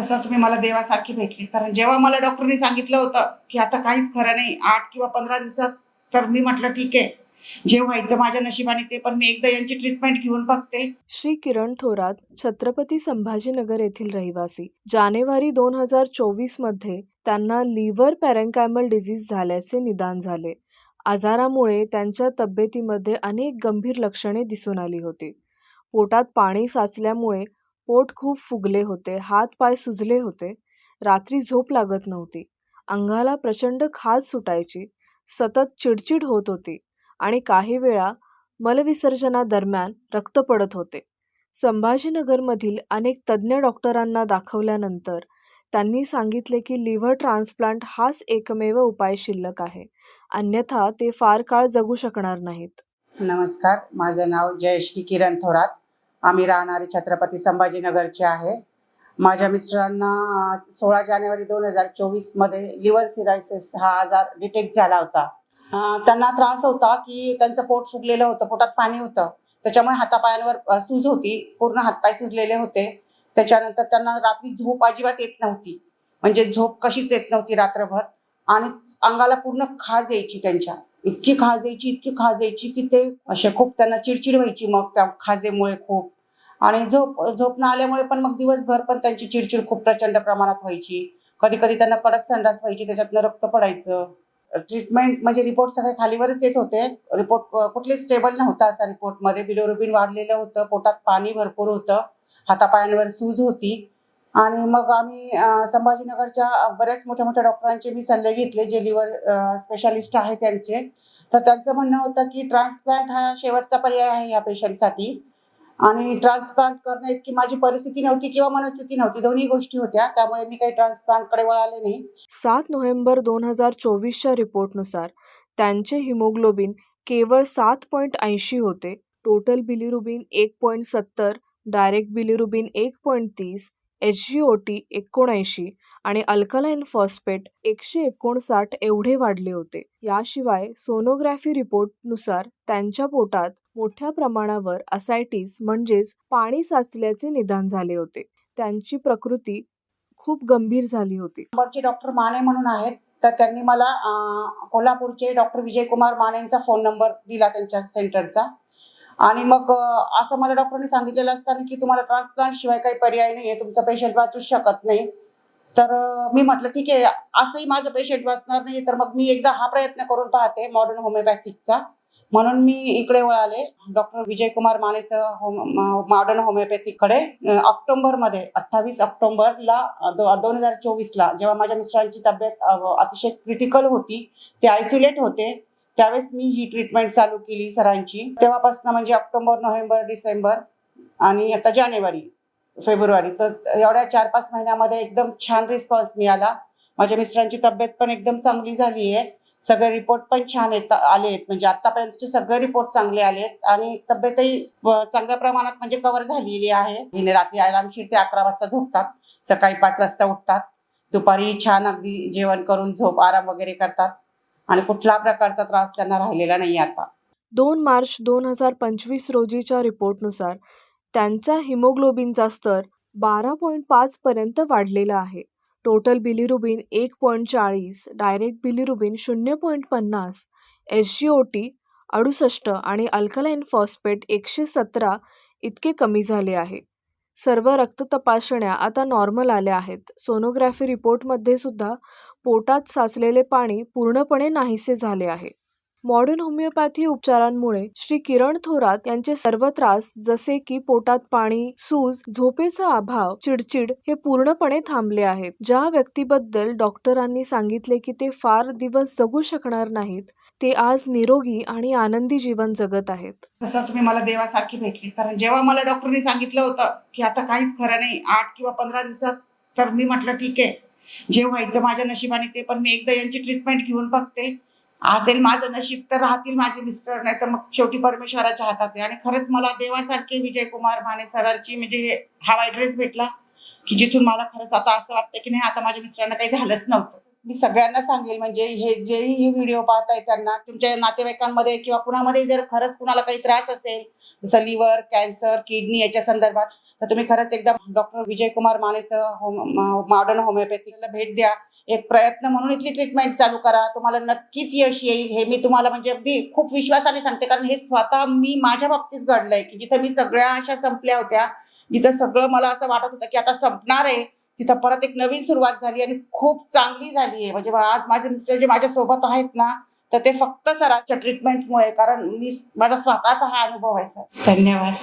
तसं तुम्ही मला देवासारखी भेटली. कारण जेव्हा मला डॉक्टरनी सांगितलं होतं की आता काहीच खरं नाही आठ किंवा पंधरा दिवसात तर मी म्हटलं ठीक आहे. जे व्हायचं माझ्या नशिबाने ते पण मी एकदा यांची ट्रीटमेंट घेऊन बघते. श्री किरण थोरात छत्रपती संभाजीनगर येथील रहिवासी. जानेवारी दोन हजार चोवीसमध्ये त्यांना लिव्हर पॅरेंकायमल डिझीज झाल्याचे निदान झाले. आजारामुळे त्यांच्या तब्येतीमध्ये अनेक गंभीर लक्षणे दिसून आली होती. पोटात पाणी साचल्यामुळे पोट खूप फुगले होते हात पाय सुजले होते रात्री झोप लागत नव्हती. अंगाला प्रचंड खाज सुटायची सतत चिडचिड होत होती आणि काही वेळा मलविसर्जनादरम्यान रक्त पडत होते. संभाजीनगरमधील अनेक तज्ज्ञ डॉक्टरांना दाखवल्यानंतर त्यांनी सांगितले की लिव्हर ट्रान्सप्लांट हाच एकमेव उपाय शिल्लक आहे अन्यथा ते फार काळ जगू शकणार नाहीत. नमस्कार माझं नाव जयश्री किरण थोरात. आम्ही राहणारे छत्रपती संभाजीनगरचे आहे. माझ्या मिस्टरांना सोळा जानेवारी दोन हजार चोवीसमध्ये लिव्हर सिरायसिस हा आजार डिटेक्ट झाला होता. त्यांना त्रास होता की त्यांचं पोट सुटलेलं होतं पोटात पाणी होतं. त्याच्यामुळे हातापायांवर सूज होती. पूर्ण हातपाय सुजलेले होते. त्याच्यानंतर त्यांना रात्री झोप अजिबात येत नव्हती. म्हणजे झोप कशीच येत नव्हती रात्रभर. आणि अंगाला पूर्ण खाज यायची त्यांच्या. इतकी खाज यायची इतकी खाज यायची की ते असे खूप त्यांना चिडचिड व्हायची मग त्या खाजेमुळे खूप. आणि झोप झोप न आल्यामुळे पण मग दिवसभर पण त्यांची चिडचिड खूप प्रचंड प्रमाणात व्हायची. कधी कधी त्यांना कडक संडास व्हायची त्याच्यातनं रक्त पडायचं. ट्रीटमेंट म्हणजे रिपोर्ट सगळे खालीवरच येत होते. रिपोर्ट कुठले स्टेबल नव्हता असा रिपोर्टमध्ये. बिलोरुबिन वाढलेलं होतं पोटात पाणी भरपूर होतं. हातापायांवर सूज होती. आणि मग आम्ही संभाजीनगरच्या बऱ्याच मोठ्या मोठ्या डॉक्टरांचे मी सल्ले घेतले जे लिव्हर स्पेशालिस्ट आहे त्यांचे. तर त्यांचं म्हणणं होतं की ट्रान्सप्लांट हा शेवटचा पर्याय आहे या पेशंटसाठी. आणि ट्रान्सप्लांट करणे इतकी माझी परिस्थिती नव्हती किंवा मनस्थिती नव्हती दोन्ही गोष्टी होत्या. त्यामुळे मी काही ट्रान्सप्लांटकडे वळाले नाही. सात नोव्हेंबर दोन हजार चोवीसच्या रिपोर्टनुसार त्यांचे हिमोग्लोबिन केवळ सात पॉईंट ऐंशी होते. टोटल बिलिरुबिन एक पॉईंट सत्तर डायरेक्ट बिलिरुबिन एक पॉईंट तीस एच जी ओ टी एकोणऐंशी आणि अल्कलाईन फॉस्फेट एकशे एकोणसाठ एवढे वाढले होते. याशिवाय सोनोग्राफी रिपोर्टनुसार त्यांच्या पोटात मोठ्या प्रमाणावर असायटीस म्हणजेच पाणी साचल्याचे निदान झाले होते. त्यांची प्रकृती खूप गंभीर झाली होती. डॉक्टर माने म्हणून आहेत. तर त्यांनी मला कोल्हापूरचे डॉक्टर विजयकुमार मानेंचा फोन नंबर दिला त्यांच्या सेंटरचा आणि मग असं मला डॉक्टरांनी सांगितलेलं असताना की तुम्हाला ट्रान्सप्लांट शिवाय काही पर्याय नाही आहे तुमचा पेशंट वाचूच शकत नाही. तर मी म्हटलं ठीक आहे असंही माझं पेशंट वाचणार नाही तर मग मी एकदा हा प्रयत्न करून पाहते मॉडर्न होमिओपॅथिकचा म्हणून मी इकडे वळाले. डॉक्टर विजयकुमार मानेचं होम मॉडर्न होमिओपॅथीकडे ऑक्टोंबरमध्ये ऑक्टोबरमध्ये अठ्ठावीस ऑक्टोबरला दोन हजार चोवीसला जेव्हा माझ्या मिस्टरांची तब्येत अतिशय क्रिटिकल होती ते आयसोलेट होते. त्यावेळेस मी ही ट्रीटमेंट चालू केली सरांची. तेव्हापासून म्हणजे ऑक्टोबर नोव्हेंबर डिसेंबर आणि आता जानेवारी फेब्रुवारी. तर एवढ्या चार पाच महिन्यामध्ये एकदम छान रिस्पॉन्स मिळाला. माझ्या मिस्टरांची तब्येत पण एकदम चांगली झाली आहे. सगळे रिपोर्ट पण छान येत आले आहेत. म्हणजे आतापर्यंतचे सगळे रिपोर्ट चांगले आले आहेत आणि तब्येतही चांगल्या प्रमाणात म्हणजे कव्हर झालेली आहे. हिने रात्री आरामशीर ते अकरा वाजता झोपतात. सकाळी पाच वाजता उठतात. दुपारी छान अगदी जेवण करून झोप आराम वगैरे करतात. आणि कुठला प्रकारचा त्रास त्यांना राहिलेला नाही आता. दोन मार्च दोन हजार पंचवीस रोजीच्या रिपोर्टनुसार त्यांच्या हिमोग्लोबिनचा स्तर बारा पॉईंट पाचपर्यंत वाढलेला आहे. टोटल बिलिरुबिन एक पॉईंट चाळीस डायरेक्ट बिलिरुबिन शून्य पॉईंट पन्नास एस जी ओ टी अडुसष्ट आणि अल्कलाईन फॉस्फेट एकशे सतरा इतके कमी झाले आहे. सर्व रक्त तपासण्या आता नॉर्मल आल्या आहेत. सोनोग्राफी रिपोर्टमध्ये सुद्धा पोटात साचलेले पाणी पूर्णपणे नाहीसे झाले आहे. मॉडर्न होमिओपॅथी उपचारांमुळे श्री किरण थोरात यांचे सर्व त्रास जसे की पोटात पाणी सूज झोपेचा अभाव चिडचिड हे पूर्णपणे थांबले आहेत ज्या व्यक्तीबद्दल डॉक्टरांनी सांगितले की ते फार दिवस जगू शकणार नाहीत ते आज निरोगी आणि आनंदी जीवन जगत आहेत. तसं तुम्ही मला देवासारखी भेटली. कारण जेव्हा मला डॉक्टरनी सांगितलं होतं की आता काहीच खरं नाही आठ किंवा पंधरा दिवसात तर मी म्हटलं ठीक आहे. जे व्हायचं माझ्या नशिबाने ते पण मी एकदा यांची ट्रीटमेंट घेऊन बघते. असेल माझं नशीब तर राहतील माझे मिस्टर नाही तर मग शेवटी परमेश्वराच्या हातात आहे. आणि खरंच मला देवासारखे विजयकुमार माने सरांची म्हणजे हा ॲड्रेस भेटला की जिथून मला खरंच आता असं वाटतं की नाही आता माझ्या मिस्टरांना काही झालंच नव्हतं. मी सगळ्यांना सांगेल म्हणजे हे जेही हे व्हिडिओ पाहताय त्यांना तुमच्या नातेवाईकांमध्ये किंवा कुणामध्ये जर खरंच कुणाला काही त्रास असेल जसं लिव्हर कॅन्सर किडनी याच्या संदर्भात तर तुम्ही खरंच एकदा डॉक्टर विजय कुमार मानेचं होम मॉडर्न होमिओपॅथीला भेट द्या. एक प्रयत्न म्हणून इथली ट्रीटमेंट चालू करा. तुम्हाला नक्कीच यश येईल. हे मी तुम्हाला म्हणजे अगदी खूप विश्वासाने सांगते कारण हे स्वतः मी माझ्या बाबतीत घडलंय की जिथं मी सगळ्या अशा संपल्या होत्या जिथं सगळं मला असं वाटत होतं की आता संपणार आहे. तिथं परत एक नवीन सुरुवात झाली आणि खूप चांगली झाली आहे. म्हणजे आज माझे मिस्टर जे माझ्यासोबत आहेत ना तर ते फक्त सरांच्या ट्रीटमेंटमुळे कारण मी माझा स्वतःचा हा अनुभव आहे सर. धन्यवाद.